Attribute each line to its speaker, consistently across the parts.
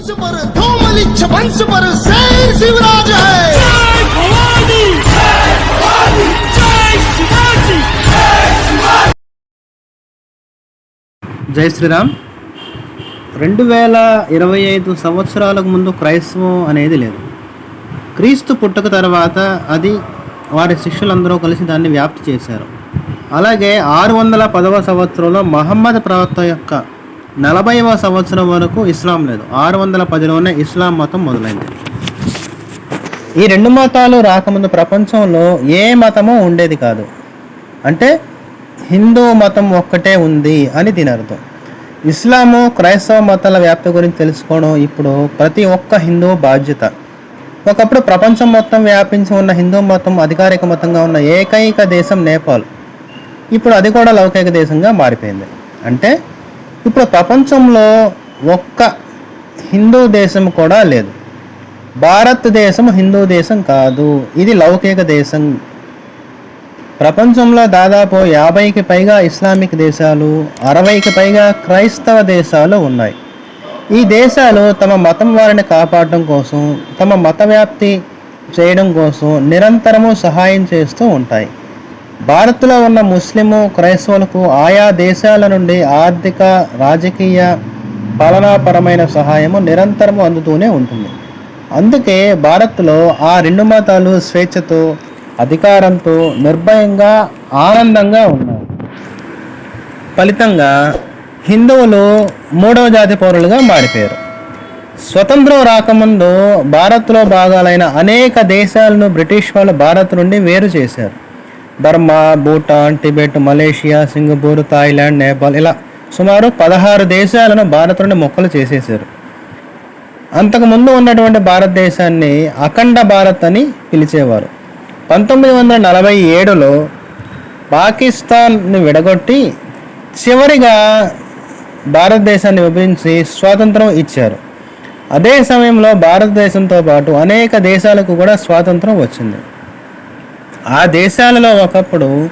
Speaker 1: वंश पर धूमलिच्छ वंश पर शेर शिवराज है
Speaker 2: జై శ్రీరామ్ రెండు వేల ఇరవై ఐదు సంవత్సరాలకు ముందు క్రైస్తవం అనేది లేదు క్రీస్తు పుట్టుక తర్వాత అది వారి శిష్యులందరూ కలిసి దాన్ని వ్యాప్తి చేశారు అలాగే ఆరు వందల పదవ సంవత్సరంలో మహమ్మద్ ప్రవక్త యొక్క నలభైవ సంవత్సరం వరకు ఇస్లాం లేదు. ఆరు వందల పదిలోనే ఇస్లాం మతం మొదలైంది. ఈ రెండు మతాలు రాకముందు ప్రపంచంలో ఏ మతము ఉండేది కాదు. అంటే హిందూ మతం ఒక్కటే ఉంది అని దీని అర్థం. ఇస్లాము క్రైస్తవ మతాల వ్యాప్తి గురించి తెలుసుకోవడం ఇప్పుడు ప్రతి ఒక్క హిందూ బాధ్యత. ఒకప్పుడు ప్రపంచం మొత్తం వ్యాపించి ఉన్న హిందూ మతం అధికారిక మతంగా ఉన్న ఏకైక దేశం నేపాల్. ఇప్పుడు అది కూడా లౌకిక దేశంగా మారిపోయింది. అంటే ఇప్పుడు ప్రపంచంలో ఒక్క హిందూ దేశం కూడా లేదు. భారతదేశం హిందూ దేశం కాదు. ఇది లౌకిక దేశం. ప్రపంచంలో దాదాపు యాభైకి పైగా ఇస్లామిక్ దేశాలు అరవైకి పైగా క్రైస్తవ దేశాలు ఉన్నాయి. ఈ దేశాలు తమ మతం వారిని కాపాడడం కోసం తమ మత వ్యాప్తి చేయడం కోసం నిరంతరము సహాయం చేస్తూ ఉంటాయి. భారత్లో ఉన్న ముస్లిము క్రైస్తవులకు ఆయా దేశాల నుండి ఆర్థిక రాజకీయ పాలనాపరమైన సహాయము నిరంతరము అందుతూనే ఉంటుంది. అందుకే భారత్లో ఆ రెండు మతాలు స్వేచ్ఛతో అధికారంతో నిర్భయంగా ఆనందంగా ఉన్నాయి. ఫలితంగా హిందువులు మూడవ జాతి పౌరులుగా మారిపోయారు. స్వతంత్రం రాకముందు భారత్లో భాగాలైన అనేక దేశాలను బ్రిటిష్ వాళ్ళు భారత్ నుండి వేరు చేశారు. Burma Bhutan Tibet Malaysia Singapore Thailand Nepal ఇలా సుమారు పదహారు దేశాలను భారత్ నుండి మొక్కలు చేసేసారు అంతకుముందు ఉన్నటువంటి భారతదేశాన్ని అఖండ భారత్ అని పిలిచేవారు. పంతొమ్మిది వందల నలభై ఏడులో పాకిస్తాన్ని విడగొట్టి చివరిగా భారతదేశాన్ని విభజించి స్వాతంత్రం ఇచ్చారు. అదే సమయంలో భారతదేశంతో పాటు అనేక దేశాలకు కూడా స్వాతంత్రం వచ్చింది. ఆ దేశాలలో ఒకప్పుడు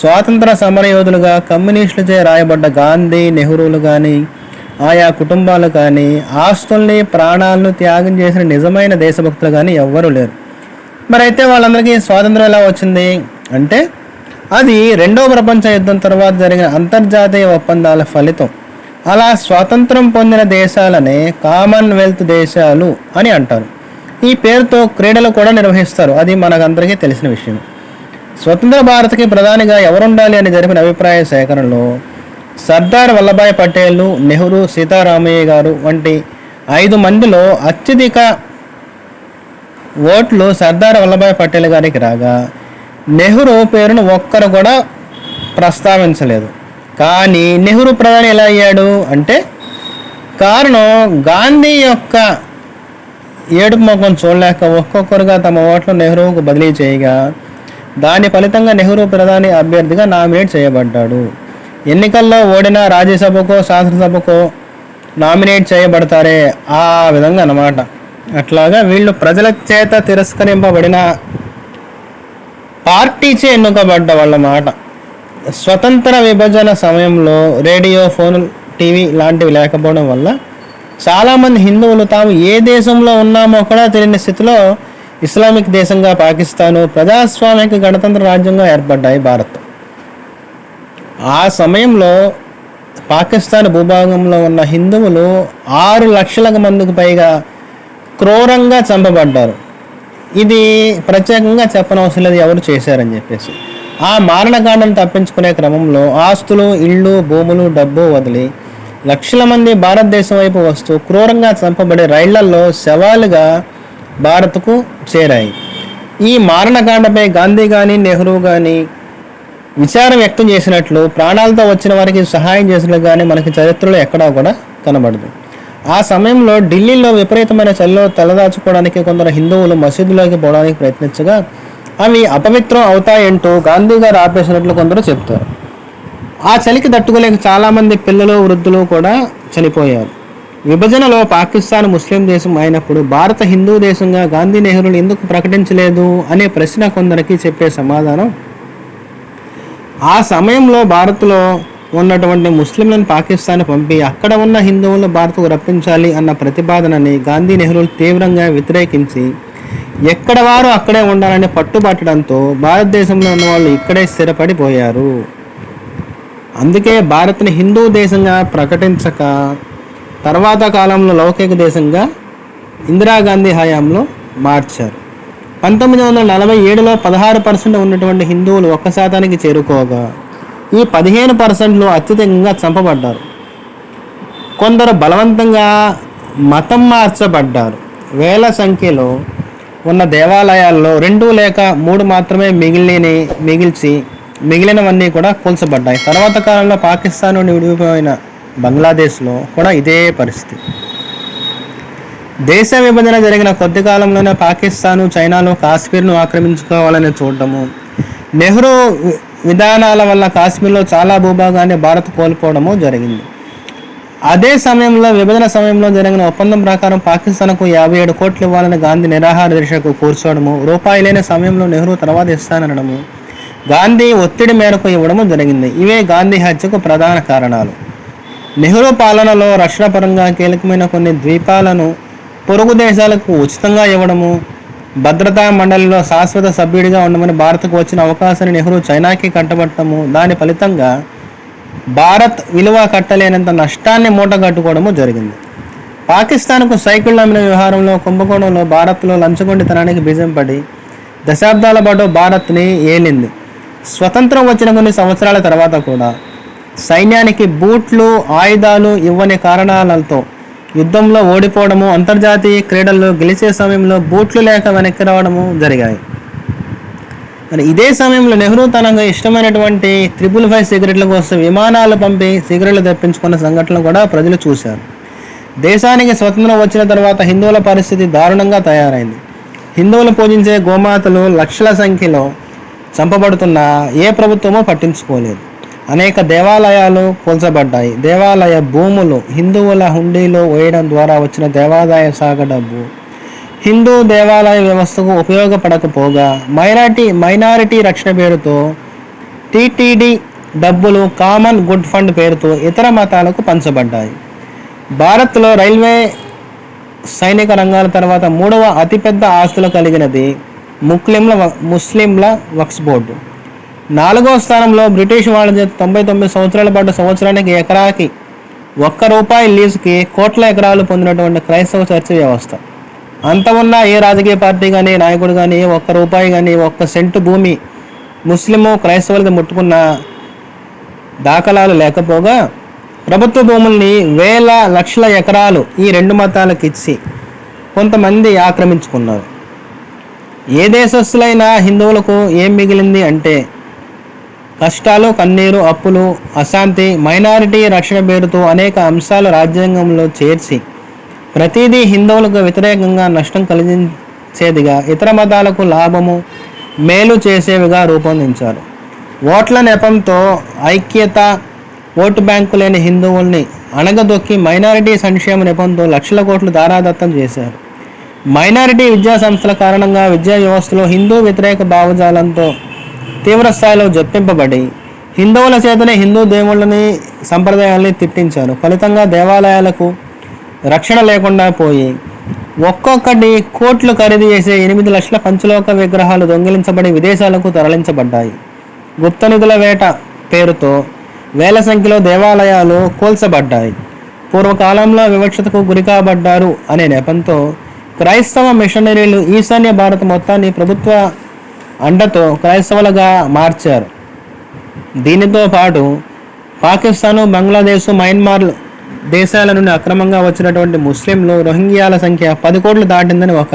Speaker 2: స్వాతంత్ర సమరయోధులుగా కమ్యూనిస్టులచే రాయబడ్డ గాంధీ నెహ్రూలు కానీ ఆయా కుటుంబాలు కానీ ఆస్తుల్ని ప్రాణాలను త్యాగం చేసిన నిజమైన దేశభక్తులు కానీ ఎవ్వరూ లేరు. మరైతే వాళ్ళందరికీ స్వాతంత్రం ఎలా వచ్చింది అంటే అది రెండో ప్రపంచ యుద్ధం తర్వాత జరిగిన అంతర్జాతీయ ఒప్పందాల ఫలితం. అలా స్వాతంత్రం పొందిన దేశాలనే కామన్వెల్త్ దేశాలు అని అంటారు. ఈ పేరుతో క్రీడలు కూడా నిర్వహిస్తారు. అది మనకందరికీ తెలిసిన విషయం. స్వతంత్ర భారత్కి ప్రధానిగా ఎవరుండాలి అని జరిపిన అభిప్రాయ సేకరణలో సర్దార్ వల్లభాయ్ పటేల్ నెహ్రూ సీతారామయ్య గారు వంటి ఐదు మందిలో అత్యధిక ఓట్లు సర్దార్ వల్లభాయ్ పటేల్ గారికి రాగా నెహ్రూ పేరును ఒక్కరు కూడా ప్రస్తావించలేదు. కానీ నెహ్రూ ప్రధాని ఎలా అయ్యాడు అంటే కారణం గాంధీ యొక్క ఏడుపు ముఖం చూడలేక ఒక్కొక్కరుగా తమ ఓట్లు నెహ్రూకు బదిలీ చేయగా దాని ఫలితంగా నెహ్రూ ప్రధాని అభ్యర్థిగా నామినేట్ చేయబడ్డాడు. ఎన్నికల్లో ఓడిన రాజ్యసభకో శాసనసభకో నామినేట్ చేయబడతారే? ఆ విధంగా అన్నమాట. అట్లాగా వీళ్ళు ప్రజల చేత తిరస్కరింపబడిన పార్టీచే ఎన్నుకబడ్డ వాళ్ళ మాట. స్వతంత్ర విభజన సమయంలో రేడియో ఫోన్ టీవీ లాంటివి లేకపోవడం వల్ల చాలామంది హిందువులు తాము ఏ దేశంలో ఉన్నామో కూడా తెలియని స్థితిలో ఇస్లామిక్ దేశంగా పాకిస్తాను ప్రజాస్వామిక గణతంత్ర రాజ్యంగా ఏర్పడ్డాయి భారత్. ఆ సమయంలో పాకిస్తాన్ భూభాగంలో ఉన్న హిందువులు ఆరు లక్షలకు మందికి పైగా క్రూరంగా చంపబడ్డారు. ఇది ప్రత్యేకంగా చెప్పనవసరం లేదు ఎవరు చేశారని చెప్పేసి. ఆ మారణకాండను తప్పించుకునే క్రమంలో ఆస్తులు ఇళ్ళు భూములు డబ్బు వదిలి లక్షల మంది భారతదేశం వైపు వస్తూ క్రూరంగా చంపబడే రైళ్ళలో శవాలుగా భారత్కు చేరాయి. ఈ మారణకాండపై గాంధీ కానీ నెహ్రూ కానీ విచారం వ్యక్తం చేసినట్లు ప్రాణాలతో వచ్చిన వారికి సహాయం చేసినట్లు కానీ మనకి చరిత్రలో ఎక్కడా కూడా కనబడదు. ఆ సమయంలో ఢిల్లీలో విపరీతమైన చలిలో తలదాచుకోవడానికి కొందరు హిందువులు మసీదులోకి పోవడానికి ప్రయత్నించగా అవి అపవిత్రం అవుతాయంటూ గాంధీ గారు ఆపేసినట్లు కొందరు చెప్తారు ఆ చలికి తట్టుకోలేక చాలామంది పిల్లలు వృద్ధులు కూడా చనిపోయారు. విభజనలో పాకిస్తాన్ ముస్లిం దేశం అయినప్పుడు భారత హిందూ దేశంగా గాంధీ నెహ్రూలు ఎందుకు ప్రకటించలేదు అనే ప్రశ్న కొందరికి చెప్పే సమాధానం? ఆ సమయంలో భారత్లో ఉన్నటువంటి ముస్లింలను పాకిస్తాన్ పంపి అక్కడ ఉన్న హిందువులను భారత్కు రప్పించాలి అన్న ప్రతిపాదనని గాంధీ నెహ్రూలు తీవ్రంగా వ్యతిరేకించి ఎక్కడ వారు అక్కడే ఉండాలని పట్టుబట్టడంతో భారతదేశంలో ఉన్న వాళ్ళు ఇక్కడే స్థిరపడిపోయారు. అందుకే భారత్ని హిందూ దేశంగా ప్రకటించక తర్వాత కాలంలో లౌకిక దేశంగా ఇందిరాగాంధీ హయాంలో మార్చారు. పంతొమ్మిది వందల నలభై ఏడులో పదహారు పర్సెంట్ ఉన్నటువంటి హిందువులు ఒక్క శాతానికి చేరుకోగా ఈ పదిహేను పర్సెంట్లు అత్యధికంగా చంపబడ్డారు. కొందరు బలవంతంగా మతం మార్చబడ్డారు. వేల సంఖ్యలో ఉన్న దేవాలయాల్లో రెండు లేక మూడు మాత్రమే మిగిలిని మిగిల్చి మిగిలినవన్నీ కూడా కూల్చబడ్డాయి తర్వాత కాలంలో పాకిస్తాన్ నుండి విడిపోయిన బంగ్లాదేశ్లో కూడా ఇదే పరిస్థితి. దేశ విభజన జరిగిన కొద్ది కాలంలోనే పాకిస్తాను చైనాలో కాశ్మీర్ను ఆక్రమించుకోవాలని చూడటము. నెహ్రూ విధానాల వల్ల కాశ్మీర్లో చాలా భూభాగాన్ని భారత్ కోల్పోవడము జరిగింది. అదే సమయంలో విభజన సమయంలో జరిగిన ఒప్పందం ప్రకారం పాకిస్తాన్కు యాభై ఏడు కోట్లు ఇవ్వాలని గాంధీ నిరాహార దీక్షకు కూర్చోవడము రూపాయి లేని సమయంలో నెహ్రూ తర్వాత ఇస్తానడము గాంధీ ఒత్తిడి మేరకు ఇవ్వడము జరిగింది. ఇవే గాంధీ హత్యకు ప్రధాన కారణాలు. నెహ్రూ పాలనలో రక్షణ పరంగా కీలకమైన కొన్ని ద్వీపాలను పొరుగు దేశాలకు ఉచితంగా ఇవ్వడము భద్రతా మండలిలో శాశ్వత సభ్యుడిగా ఉండమని భారత్కు వచ్చిన అవకాశాన్ని నెహ్రూ చైనాకి కట్టబట్టము దాని ఫలితంగా భారత్ విలువ కట్టలేనంత నష్టాన్ని మూటగట్టుకోవడము జరిగింది. పాకిస్తాన్కు సైకిళ్ళు అమ్మిన వ్యవహారంలో కుంభకోణంలో భారత్లో లంచగొండితనానికి బీజం పడి దశాబ్దాల పాటు భారత్ని ఏలింది. స్వతంత్రం వచ్చిన కొన్ని సంవత్సరాల తర్వాత కూడా సైన్యానికి బూట్లు ఆయుధాలు ఇవ్వని కారణాలతో యుద్ధంలో ఓడిపోవడము అంతర్జాతీయ క్రీడల్లో గెలిచే సమయంలో బూట్లు లేక వెనక్కి రావడము జరిగాయి. మరి ఇదే సమయంలో నెహ్రూ తనకు ఇష్టమైనటువంటి త్రిపుల్ ఫైవ్ సిగరెట్ల కోసం విమానాలు పంపి సిగరెట్లు తెప్పించుకున్న సంఘటనలు కూడా ప్రజలు చూశారు. దేశానికి స్వతంత్రం వచ్చిన తర్వాత హిందువుల పరిస్థితి దారుణంగా తయారైంది. హిందువులు పూజించే గోమాతలు లక్షల సంఖ్యలో చంపబడుతున్న ఏ ప్రభుత్వమూ పట్టించుకోలేదు. అనేక దేవాలయాలు పోల్చబడ్డాయి. దేవాలయ భూములు హిందువుల హుండీలో వేయడం ద్వారా వచ్చిన దేవాదాయ శాఖ డబ్బు. హిందూ దేవాలయ వ్యవస్థకు ఉపయోగపడకపోగా మైనారిటీ మైనారిటీ రక్షణ పేరుతో టీటీడీ డబ్బులు కామన్ గుడ్ ఫండ్ పేరుతో ఇతర మతాలకు పంచబడ్డాయి. భారత్లో రైల్వే సైనిక రంగాల తర్వాత మూడవ అతిపెద్ద ఆస్తులు కలిగినది ముస్లింల వ- ముస్లింల వక్స్ బోర్డు. నాలుగవ స్థానంలో బ్రిటిష్ వాళ్ళ తొంభై తొమ్మిది సంవత్సరాల పాటు సంవత్సరానికి ఎకరాకి ఒక్క రూపాయి లీజుకి కోట్ల ఎకరాలు పొందినటువంటి క్రైస్తవ చర్చ వ్యవస్థ. అంత ఉన్న ఏ రాజకీయ పార్టీ కానీ నాయకుడు కానీ ఒక్క రూపాయి కానీ ఒక్క సెంటు భూమి ముస్లిము క్రైస్తవులకి ముట్టుకున్న దాఖలాలు లేకపోగా ప్రభుత్వ భూముల్ని వేల లక్షల ఎకరాలు ఈ రెండు మతాలకు ఇచ్చి కొంతమంది ఆక్రమించుకున్నారు. ఏ దేశస్తులైనా హిందువులకు ఏం మిగిలింది అంటే కష్టాలు కన్నీరు అప్పులు అశాంతి మైనారిటీ రక్షణ పేరుతో అనేక అంశాలు రాజ్యాంగంలో చేర్చి ప్రతిదీ హిందువులకు వ్యతిరేకంగా నష్టం కలిగించేదిగా ఇతర మతాలకు లాభము మేలు చేసేవిగా రూపొందించారు. ఓట్ల నెపంతో ఐక్యత ఓటు బ్యాంకు లేని హిందువుల్ని అణగదొక్కి మైనారిటీ సంక్షేమ నెపంతో లక్షల కోట్లు దారాదత్తం చేశారు. మైనారిటీ విద్యా సంస్థల కారణంగా విద్యా వ్యవస్థలో హిందూ వ్యతిరేక భావజాలంతో తీవ్ర స్థాయిలో జప్పింపబడి హిందువుల చేతనే హిందూ దేవుళ్ళని సంప్రదాయాల్ని తిట్టించారు. ఫలితంగా దేవాలయాలకు రక్షణ లేకుండా పోయి ఒక్కొక్కటి కోట్లు ఖరీదు చేసే ఎనిమిది లక్షల పంచలోక విగ్రహాలు దొంగిలించబడి విదేశాలకు తరలించబడ్డాయి. గుప్త నిధుల వేట పేరుతో వేల సంఖ్యలో దేవాలయాలు కూల్చబడ్డాయి. పూర్వకాలంలో వివక్షతకు గురి కాబడ్డారు అనే నెపంతో క్రైస్తవ మిషనరీలు ఈశాన్య భారత మొత్తాన్ని ప్రభుత్వ అండతో క్రైస్తవులుగా మార్చారు. దీనితో పాటు పాకిస్తాను బంగ్లాదేశ్ మయన్మార్ దేశాల నుండి అక్రమంగా వచ్చినటువంటి ముస్లింలు రోహింగ్యాల సంఖ్య పది కోట్లు దాటిందని ఒక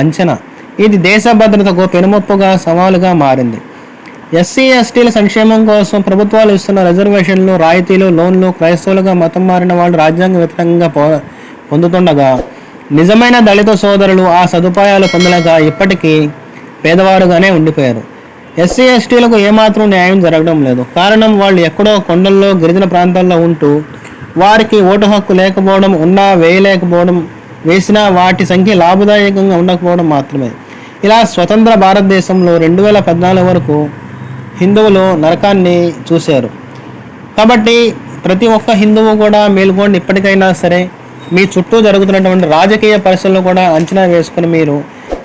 Speaker 2: అంచనా. ఇది దేశ భద్రతకు పెనుముప్పుగా సవాలుగా మారింది. ఎస్సీ ఎస్టీల సంక్షేమం కోసం ప్రభుత్వాలు ఇస్తున్న రిజర్వేషన్లు రాయితీలు లోన్లు క్రైస్తవులుగా మతం మారిన వాళ్ళు రాజ్యాంగ వ్యతిరేకంగా పొందుతుండగా నిజమైన దళిత సోదరులు ఆ సదుపాయాలు పొందలేక ఇప్పటికీ పేదవారుగానే ఉండిపోయారు. ఎస్సీ ఎస్టీలకు ఏమాత్రం న్యాయం జరగడం లేదు. కారణం వాళ్ళు ఎక్కడో కొండల్లో గిరిజన ప్రాంతాల్లో ఉంటూ వారికి ఓటు హక్కు లేకపోవడం ఉన్నా వేయలేకపోవడం వేసినా వాటి సంఖ్య లాభదాయకంగా ఉండకపోవడం మాత్రమే. ఇలా స్వతంత్ర భారతదేశంలో రెండు వేల పద్నాలుగు వరకు హిందువులు నరకాన్ని చూశారు. కాబట్టి ప్రతి ఒక్క హిందువు కూడా మేల్కోండి ఇప్పటికైనా సరే మీ చుట్టూ జరుగుతున్నటువంటి రాజకీయ పరిస్థితులను కూడా అంచనా వేసుకుని మీరు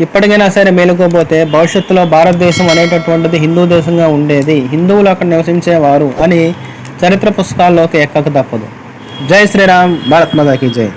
Speaker 2: ఇప్పటికైనా సరే మేలుకోపోతే భవిష్యత్తులో భారతదేశం అనేటటువంటిది హిందూ దేశంగా ఉండేది. హిందువులు అక్కడ నివసించేవారు అని చరిత్ర పుస్తకాల్లోకి ఎక్కక తప్పదు. జై శ్రీరామ్ భారత్ మాతాకి జై.